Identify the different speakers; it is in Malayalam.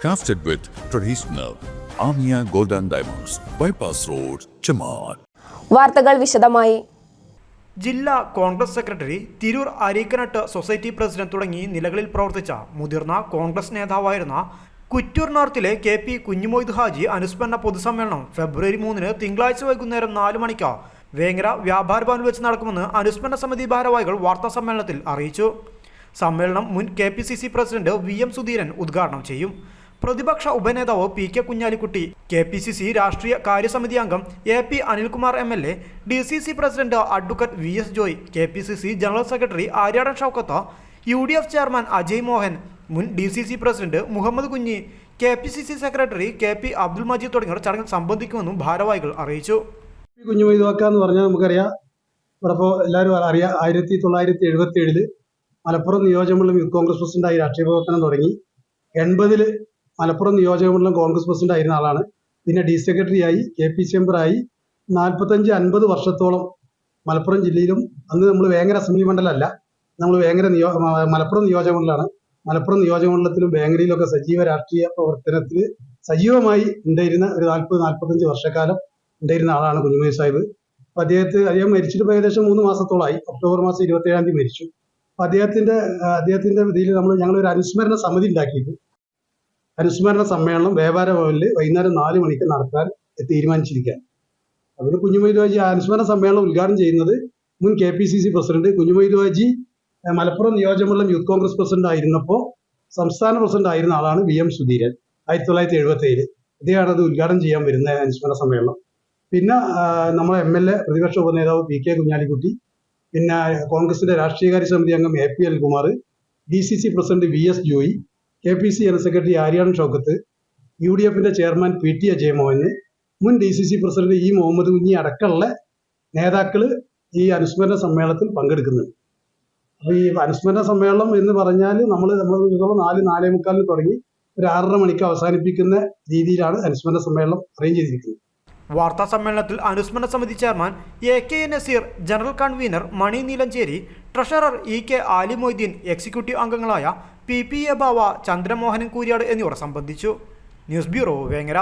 Speaker 1: Crafted with traditional Amia Golden Diamonds, Bypass Road, Chamar.
Speaker 2: വാർത്തകൾ വിശദമായി.
Speaker 3: ജില്ലാ Congress secretary Tirur arecanut society president തുടങ്ങി നിലകളിൽ പ്രവർത്തിച്ച മുതിർന്ന കോൺഗ്രസ് നേതാവായിരുന്ന കുറ്റൂർ നോർത്തിലെ കെ പി കുഞ്ഞുമൊയ്ദ് ഹാജി അനുസ്മരണ പൊതുസമ്മേളനം ഫെബ്രുവരി മൂന്നിന് തിങ്കളാഴ്ച വൈകുന്നേരം നാല് മണിക്ക് വേങ്ങര വ്യാപാര ഭവനിൽ വെച്ച് നടക്കുമെന്ന് അനുസ്മരണ സമിതി ഭാരവാഹികൾ വാർത്താ സമ്മേളനത്തിൽ അറിയിച്ചു. സമ്മേളനം മുൻ K P C C president V M Sudheeran ഉദ്ഘാടനം ചെയ്യും. പ്രതിപക്ഷ ഉപനേതാവ് P K Kunhalikutty K P C C രാഷ്ട്രീയ കാര്യസമിതി അംഗം A P Anilkumar M L A D C C president advocate V S Joy K P C C general secretary Aryadan Shoukath U D F chairman Ajay Mohan മുൻ D C C president Muhammad Kunhi K P C C secretary K P Abdul Majeed തുടങ്ങിയവർ ചടങ്ങിൽ സംബന്ധിക്കുമെന്നും ഭാരവാഹികൾ അറിയിച്ചു.
Speaker 4: കുഞ്ഞുമൊയ്തുവാക്ക എന്ന് പറഞ്ഞാൽ നമുക്കറിയാം. ഇവിടെ എല്ലാവരും അറിയാം. ആയിരത്തി തൊള്ളായിരത്തി എഴുപത്തി ഏഴിൽ മലപ്പുറം നിയോജകമണ്ഡലം യൂത്ത് കോൺഗ്രസ് പ്രസിഡന്റായി രാഷ്ട്രീയ പ്രവർത്തനം തുടങ്ങി. എൺപതിൽ മലപ്പുറം നിയോജകമണ്ഡലം കോൺഗ്രസ് പ്രസിഡന്റ് ആയിരുന്ന ആളാണ്. പിന്നെ ഡി സെക്രട്ടറി ആയി കെ പി ചേംബറായി നാൽപ്പത്തഞ്ച് അൻപത് വർഷത്തോളം മലപ്പുറം ജില്ലയിലും അന്ന് നമ്മൾ വേങ്ങര അസംബ്ലി മണ്ഡലമല്ല. നമ്മൾ വേങ്ങര നിയോ മലപ്പുറം നിയോജകമണ്ഡലമാണ് മലപ്പുറം നിയോജകമണ്ഡലത്തിലും വേങ്ങരയിലൊക്കെ സജീവ രാഷ്ട്രീയ പ്രവർത്തനത്തിൽ സജീവമായി ഉണ്ടായിരുന്ന ഒരു നാൽപ്പത് നാൽപ്പത്തഞ്ച് വർഷക്കാലം ഉണ്ടായിരുന്ന ആളാണ് കുഞ്ഞുമേ സാഹിബ്. അപ്പൊ അദ്ദേഹത്തെ അദ്ദേഹം മരിച്ചിട്ട് ഏകദേശം മൂന്ന് മാസത്തോളമായി ഒക്ടോബർ മാസം ഇരുപത്തി ഏഴാം തീയതി മരിച്ചു. അപ്പൊ അദ്ദേഹത്തിന്റെ അദ്ദേഹത്തിന്റെ ഇതിൽ നമ്മൾ ഞങ്ങളൊരു അനുസ്മരണ സമിതി ഉണ്ടാക്കിയിട്ട് അനുസ്മരണ സമ്മേളനം വ്യാപാര ഭവനിൽ വൈകുന്നേരം നാല് മണിക്ക് നടത്താൻ തീരുമാനിച്ചിരിക്കുകയാണ്. അതിന് കുഞ്ഞുമൊയ്തുവാജി അനുസ്മരണ സമ്മേളനം ഉദ്ഘാടനം ചെയ്യുന്നത് മുൻ K P C C president Kunhumoidu Haji Malappuram നിയോജകമണ്ഡലം യൂത്ത് കോൺഗ്രസ് പ്രസിഡന്റ് ആയിരുന്നപ്പോൾ സംസ്ഥാന പ്രസിഡന്റ് ആയിരുന്ന ആളാണ് വി എം സുധീരൻ ആയിരത്തി തൊള്ളായിരത്തി എഴുപത്തി ഏഴ് ഇദ്ദേഹമാണ് അത് ഉദ്ഘാടനം ചെയ്യാൻ വരുന്ന അനുസ്മരണ സമ്മേളനം. പിന്നെ നമ്മുടെ എം എൽ എ പ്രതിപക്ഷ ഉപനേതാവ് പി കെ കുഞ്ഞാലിക്കുട്ടി പിന്നെ കോൺഗ്രസിന്റെ രാഷ്ട്രീയകാര്യ സമിതി അംഗം A P L Kumar D C C president V S Joy K P C general secretary Aryadan Shoukath? U D എഫിന്റെ ചെയർമാൻ പി ടി അജയമോഹന് മുൻ D C C president E Muhammad Kunhi അടക്കമുള്ള നേതാക്കൾ ഈ അനുസ്മരണ സമ്മേളനത്തിൽ പങ്കെടുക്കുന്നുണ്ട് അപ്പോൾ ഈ അനുസ്മരണ സമ്മേളനം എന്ന് പറഞ്ഞാൽ നമ്മൾ നമ്മൾ നാല് നാലേ മുക്കാലിന് തുടങ്ങി ഒരു ആറര മണിക്ക് അവസാനിപ്പിക്കുന്ന രീതിയിലാണ് അനുസ്മരണ സമ്മേളനം അറേഞ്ച് ചെയ്തിരിക്കുന്നത്.
Speaker 3: വാർത്താ സമ്മേളനത്തിൽ അനുസ്മരണ സമിതി chairman A K Naseer general convener Mani Neelancheri treasurer E K Ali Moideen executive അംഗങ്ങളായ P P A Bava Chandramohanan Kooriyad എന്നിവർ സംബന്ധിച്ചു. News bureau Vengara.